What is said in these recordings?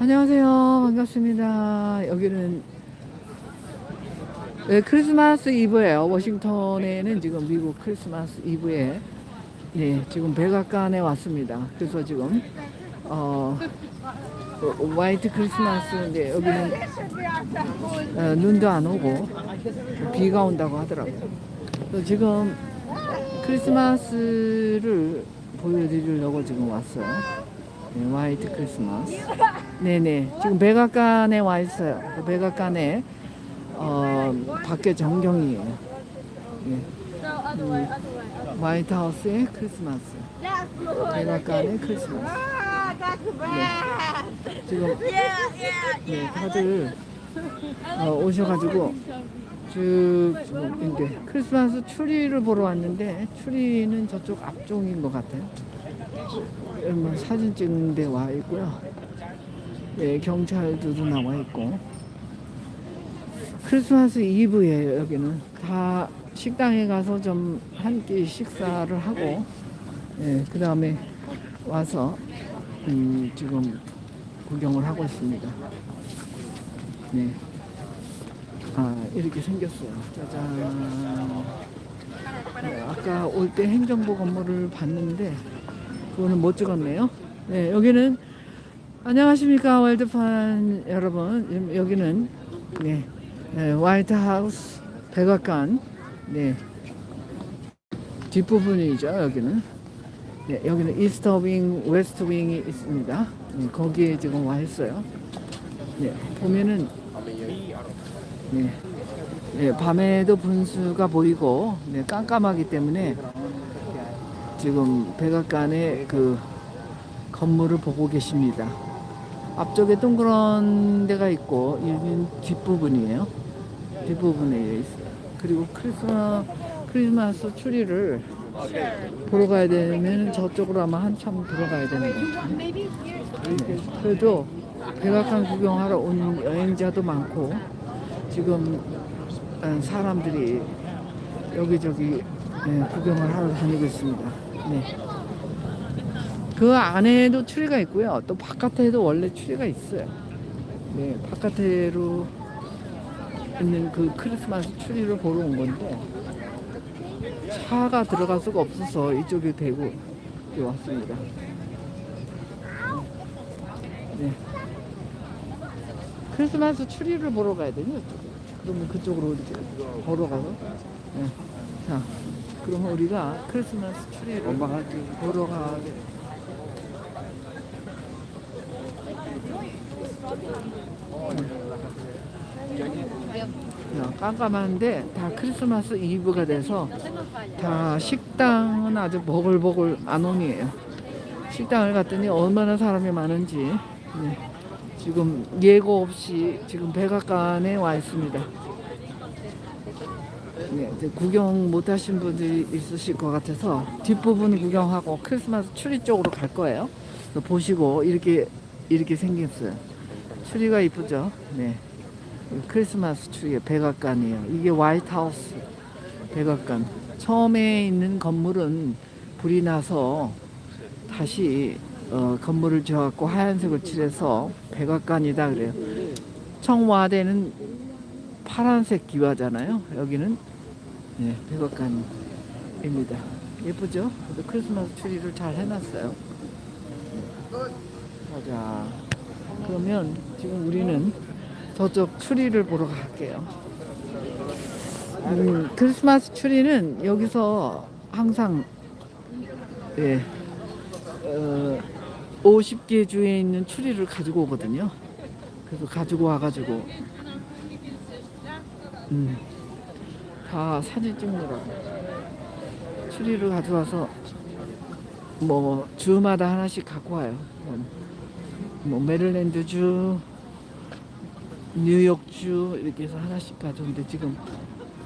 안녕하세요. 반갑습니다. 여기는 네, 크리스마스 이브예요. 워싱턴에는 지금 미국 크리스마스 이브에 네, 지금 백악관에 왔습니다. 그래서 지금 어, 어, 화이트 크리스마스인데 여기는 어, 눈도 안 오고 비가 온다고 하더라고요. 그래서 지금 크리스마스를 보여드리려고 지금 왔어요. 네, 화이트 크리스마스. 네네. 지금 백악관에 와 있어요. 그 백악관에 어, 밖에 전경이에요. 네. 음, 화이트하우스의 크리스마스. 백악관의 크리스마스. 지금 네, 다들 어, 오셔가지고 쭉 지금 이제 크리스마스 추리를 보러 왔는데 추리는 저쪽 앞쪽인 것 같아요. 뭐 사진 찍는 데 와 있고요. 네, 경찰들도 나와 있고. 크리스마스 이브예요, 여기는. 다 식당에 가서 좀 한 끼 식사를 하고, 예, 그 다음에 와서, 음, 지금 구경을 하고 있습니다. 네. 아, 이렇게 생겼어요. 짜잔. 네, 아까 올 때 행정부 건물을 봤는데, 그거는 못 찍었네요. 네, 여기는 안녕하십니까 월드판 여러분. 음, 여기는 네, 네 화이트하우스 백악관 네 뒷부분이죠. 여기는 네, 여기는 이스터 윙, 웨스트 윙이 있습니다. 네, 거기에 지금 와 있어요. 네, 보면은 네, 네, 밤에도 분수가 보이고 네, 깜깜하기 때문에 지금 백악관의 그 건물을 보고 계십니다. 앞쪽에 동그란 데가 있고 여기는 뒷부분이에요. 뒷부분에 있어요. 그리고 크리스마, 크리스마스 추리를 보러 가야 되면 저쪽으로 아마 한참 들어가야 되는 것 같아요. 네. 그래도 백악관 구경하러 온 여행자도 많고 지금 어, 사람들이 여기저기 네, 구경을 하러 다니고 있습니다. 네. 그 안에도 추리가 있고요. 또 바깥에도 원래 추리가 있어요. 네, 바깥으로 있는 그 크리스마스 추리를 보러 온 건데 차가 들어갈 수가 없어서 대고 이렇게 왔습니다. 네. 크리스마스 추리를 보러 가야 되니 그러면 그쪽으로 이렇게 걸어가서 네. 자 그러면 우리가 크리스마스 추리를 보러 가게 야, 깜깜한데 다 크리스마스 이브가 돼서 다 식당은 아주 버글버글 안온이에요. 식당을 갔더니 얼마나 사람이 많은지 네, 지금 예고 없이 지금 백악관에 와 있습니다. 네, 구경 못 하신 분들이 있으실 것 같아서 뒷부분 구경하고 크리스마스 추리 쪽으로 갈 거예요. 보시고 이렇게 이렇게 생겼어요. 추리가 이쁘죠? 네. 크리스마스 추리의 백악관이에요. 이게 화이트하우스 백악관. 처음에 있는 건물은 불이 나서 다시 어, 건물을 지어갖고 하얀색을 칠해서 백악관이다 그래요. 청와대는 파란색 기와잖아요. 여기는 네, 백악관입니다. 예쁘죠? 크리스마스 추리를 잘 해놨어요. 가자. 그러면 지금 우리는 저쪽 추리를 보러 갈게요. 음, 크리스마스 추리는 여기서 항상 예, 어, 50개 주에 있는 추리를 가지고 오거든요. 그래서 가지고 와가지고 음, 다 사진 찍느라고 추리를 가져와서 뭐 주마다 하나씩 갖고 와요. 뭐, 뭐 메릴랜드 주, 뉴욕 주 이렇게 해서 하나씩 가져오는데 지금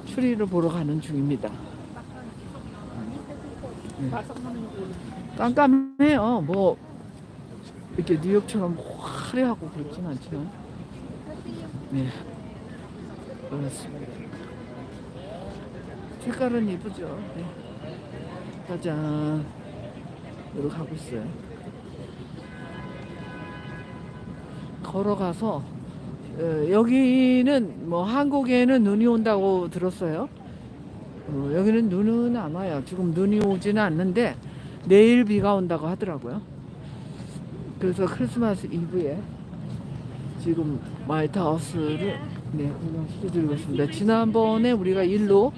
추리를 보러 가는 중입니다. 네. 깜깜해요. 뭐 이렇게 뉴욕처럼 화려하고 그렇진 않지만 네 그렇습니다. 색깔은 예쁘죠. 네. 짜잔 이렇게 가고 있어요. 걸어가서 어, 여기는 뭐 한국에는 눈이 온다고 들었어요. 어, 여기는 눈은 안 와요. 지금 눈이 오지는 않는데 내일 비가 온다고 하더라고요. 그래서 크리스마스 이브에 지금 마이트하우스를 네, 구경시켜드리고 있습니다. 지난번에 우리가 일로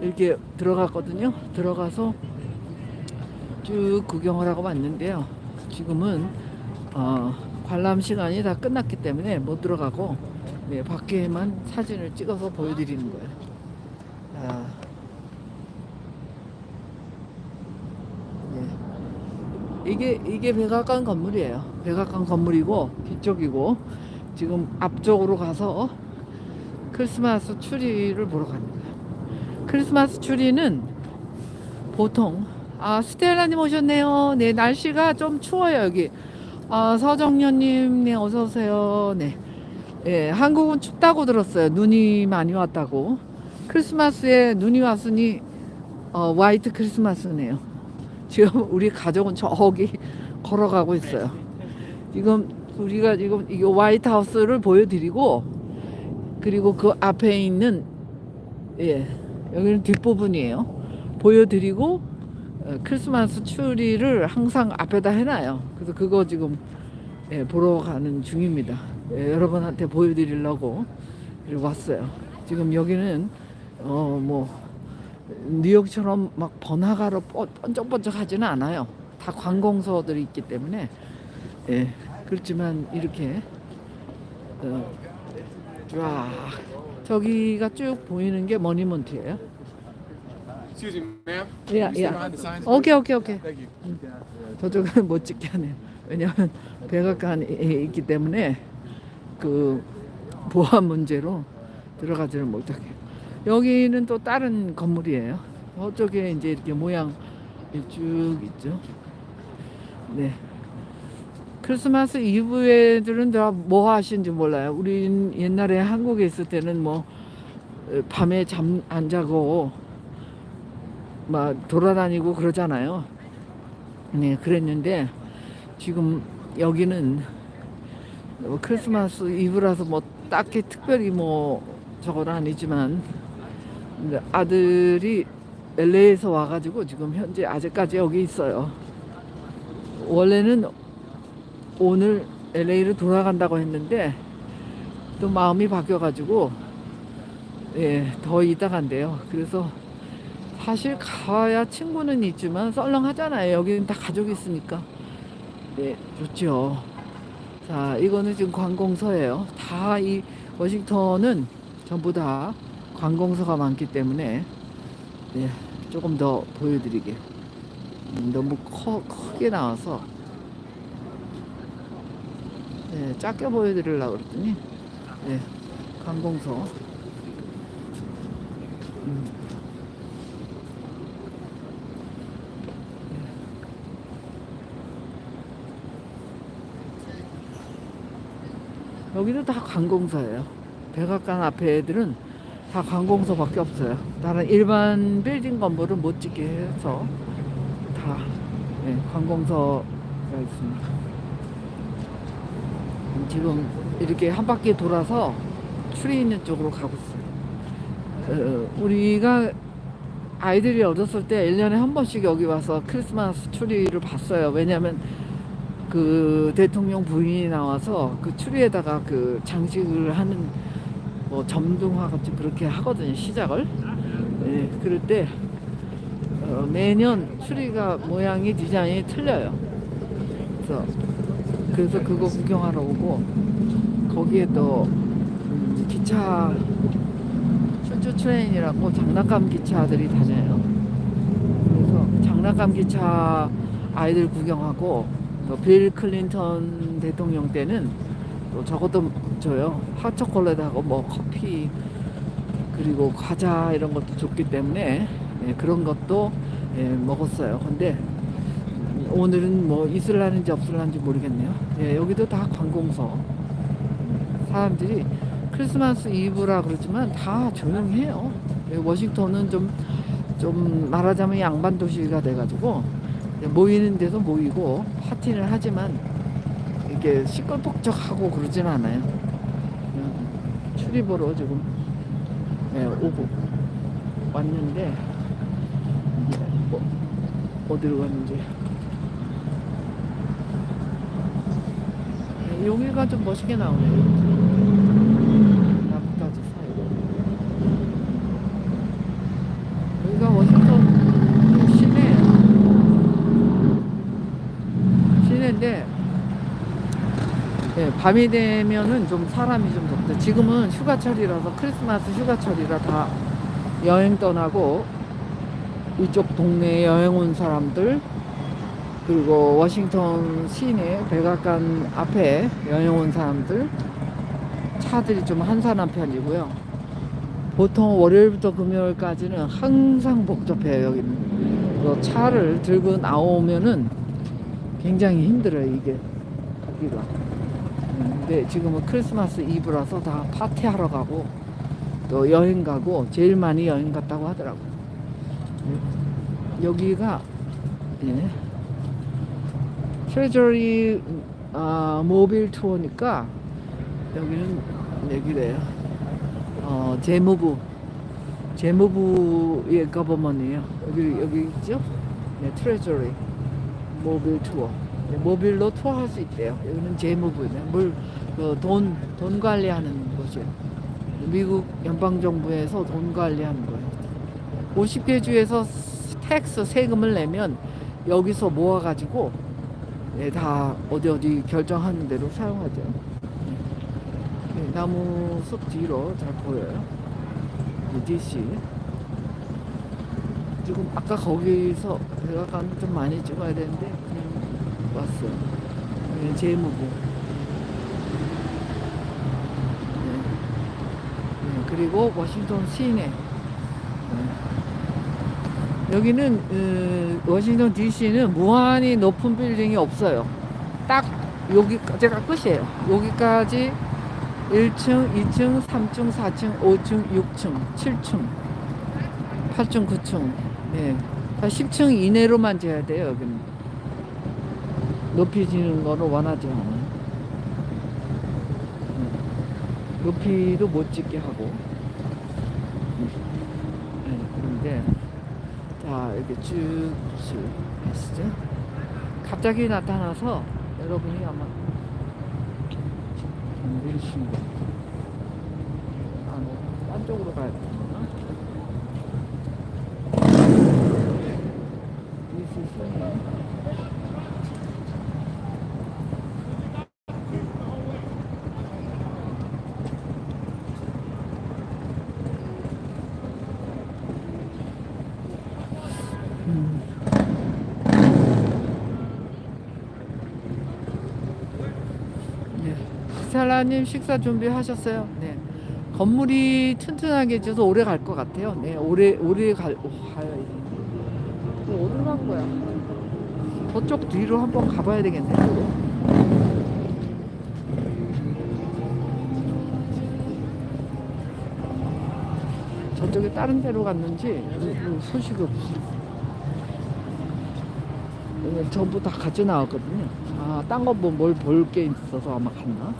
이렇게 들어갔거든요. 들어가서 쭉 구경을 하고 왔는데요. 지금은 어, 관람 시간이 다 끝났기 때문에 못 들어가고 네, 밖에만 사진을 찍어서 보여드리는 거예요. 아, 네. 이게 이게 백악관 건물이에요. 백악관 건물이고 뒤쪽이고 지금 앞쪽으로 가서 크리스마스 추리를 보러 갑니다. 크리스마스 추리는 보통 아 스텔라님 오셨네요. 네 날씨가 좀 추워요 여기. 아 서정녀님 네 어서 오세요. 네. 예, 한국은 춥다고 들었어요. 눈이 많이 왔다고. 크리스마스에 눈이 왔으니 어, 화이트 크리스마스네요. 지금 우리 가족은 저기 걸어가고 있어요. 지금 우리가 지금 이 화이트 하우스를 보여드리고 그리고 그 앞에 있는 예 여기는 뒷부분이에요. 보여드리고 어, 크리스마스 추리를 항상 앞에다 해놔요. 그래서 그거 지금 예, 보러 가는 중입니다. 예, 여러분한테 보여드리려고 왔어요. 지금 여기는 어 뭐 뉴욕처럼 막 번화가로 뻔- 번쩍번쩍 하지는 않아요. 다 관공서들이 있기 때문에 예 그렇지만 이렇게 어, 쫙 저기가 쭉 보이는 게 머니먼트예요. Excuse me, ma'am. 야, Can you stay 야. behind the signs? 오케이 오케이 오케이. Thank you. 저쪽은 못 찍게 하네요. 왜냐하면 백악관에 있기 때문에 그 보안 문제로 들어가지를 못하게. 여기는 또 다른 건물이에요. 저쪽에 이제 이렇게 모양 쭉 있죠. 네. 크리스마스 이브에들은 다 뭐 하시는지 몰라요. 우린 옛날에 한국에 있을 때는 뭐 어, 밤에 잠 안 자고 막 돌아다니고 그러잖아요. 네, 그랬는데 지금 여기는 뭐 크리스마스 이브라서 뭐 딱히 특별히 뭐 저건 아니지만 아들이 LA에서 와가지고 지금 현재 아직까지 여기 있어요. 원래는 오늘 LA로 돌아간다고 했는데 또 마음이 바뀌어가지고 예, 더 이따 간대요. 그래서 사실 가야 친구는 있지만 썰렁하잖아요. 여기는 다 가족이 있으니까. 네, 좋죠. 자, 이거는 지금 관공서예요. 다 이 워싱턴은 전부 다 관공서가 많기 때문에 네, 조금 더 보여드리게. 음, 너무 커, 크게 나와서 네, 작게 보여드리려고 그랬더니 네, 관공서 음. 여기도 다 관공서예요. 백악관 앞에 애들은 다 관공서밖에 없어요. 다른 일반 빌딩 건물은 못 짓게 해서 다 네, 관공서가 있습니다. 지금 이렇게 한 바퀴 돌아서 추리 있는 쪽으로 가고 있어요. 어, 우리가 아이들이 어렸을 때 1년에 한 번씩 여기 와서 크리스마스 추리를 봤어요. 왜냐하면 그 대통령 부인이 나와서 그 추리에다가 그 장식을 하는 뭐 점등화 같이 그렇게 하거든요. 시작을. 네, 그럴 때 어, 매년 추리가 모양이 디자인이 틀려요. 그래서 그래서 그거 구경하러 오고 거기에 또 음, 기차 슈츠 트레인이라고 장난감 기차들이 다녀요. 그래서 장난감 기차 아이들 구경하고 또 빌 클린턴 대통령 때는 또 저것도 줘요. 핫초콜릿하고 뭐 커피 그리고 과자 이런 것도 줬기 때문에 예, 그런 것도 예, 먹었어요. 근데 오늘은 뭐 있을라는지 없을라는지 모르겠네요. 예, 여기도 다 관공서. 사람들이 크리스마스 이브라 그러지만 다 조용해요. 예, 워싱턴은 좀, 좀 말하자면 양반 도시가 돼가지고 모이는 데도 모이고 파티를 하지만 이렇게 시끌벅적하고 그러진 않아요. 보러 지금 예, 오고 왔는데 뭐 어디로 갔는지 네, 여기가 좀 멋있게 나오네요. 나뭇가지 사이로 여기가 워싱턴 시내 시내인데 예, 밤이 되면은 좀 사람이 좀 적대. 지금은 휴가철이라서 크리스마스 휴가철이라 다 여행 떠나고 이쪽 동네에 여행 온 사람들 그리고 워싱턴 시내 백악관 앞에 여행 온 사람들 차들이 좀 한산한 편이고요. 보통 월요일부터 금요일까지는 항상 복잡해요 여기는. 그래서 차를 들고 나오면은 굉장히 힘들어요 이게 가기가. 음, 근데 지금은 크리스마스 이브라서 다 파티하러 가고 또 여행 가고 제일 많이 여행 갔다고 하더라고. 요 여기가 예. 트레저리 아, 모빌 투어니까 여기는 여기래요. 어, 재무부 재무부의 거버먼이에요. 여기 여기 있죠? 네, 트레저리 모빌 투어. 네, 모빌로 투어할 수 있대요. 여기는 재무부네. 물돈 돈 관리하는 곳이에요. 미국 연방 정부에서 돈 관리하는 거예요. 50개 주에서 텍스 세금을 내면 여기서 모아가지고 네, 다 어디 어디 결정하는 대로 사용하죠. 네, 나무 숲 뒤로 잘 보여요. 이 DC. 지금 아까 거기서 백악관 좀 많이 찍어야 되는데 왔어요. 여기 재무부. 네. 네, 그리고 워싱턴 시내. 네. 여기는 어, 워싱턴 DC는 무한히 높은 빌딩이 없어요. 딱 여기까지가 끝이에요. 여기까지 1층, 2층, 3층, 4층, 5층, 6층, 7층, 8층, 9층. 예. 다 10층 이내로만 재야 돼요, 여기는. 높이 지는 거를 원하지 않아요. 예. 높이도 못 찍게 하고. 예, 그런데, 자, 이렇게 쭉, 쭉 가시죠. 갑자기 나타나서 여러분이 아마 내리신 거. 아, 뭐, 딴 쪽으로 가야 되나? 이수 순위. 음. 네. 살라님 식사 준비하셨어요? 네. 건물이 튼튼하게 지어서 오래 갈 것 같아요. 네, 오래 오래 갈. 이거 어디로 간 거야? 저쪽 뒤로 한번 가봐야 되겠네. 저쪽에 다른 데로 갔는지 뭐 소식이 없어. 전부 다 같이 나왔거든요. 아, 딴 거 뭐 뭘 볼 게 있어서 아마 갔나?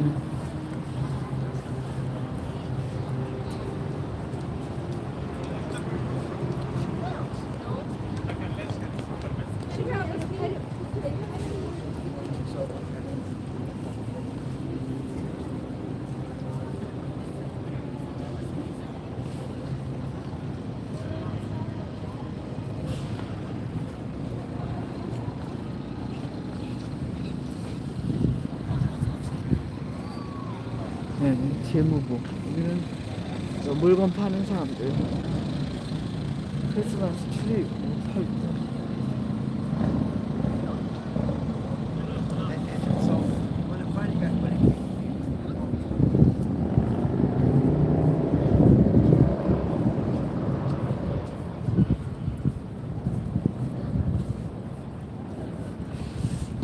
음. 네, 재무부. 여기는 저 물건 파는 사람들. 크리스마스 트리 팔고.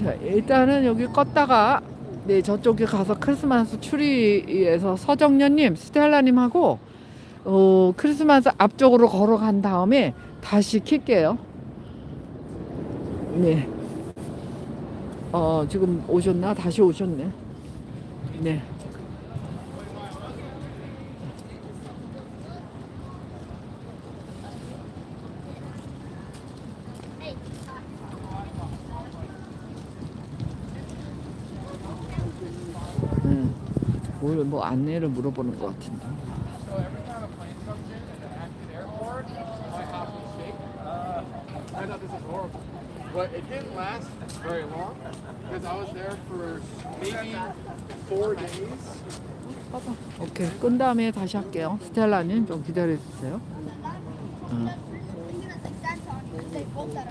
자, 일단은 여기 껐다가 네, 저쪽에 가서 크리스마스 추리에서 서정연님, 스텔라님하고 어, 크리스마스 앞쪽으로 걸어간 다음에 다시 킬게요. 네. 어, 지금 오셨나? 다시 오셨네. 네. 음, 뭘, 뭐 안내를 물어보는 것 같은데. So every time a plane comes in at an active airport, my house will shake. I thought this was horrible. But it didn't last very long because I was there for maybe four days. 오케이. 끈 다음에 다시 할게요. 스텔라님 좀 기다려 주세요. 어. They both that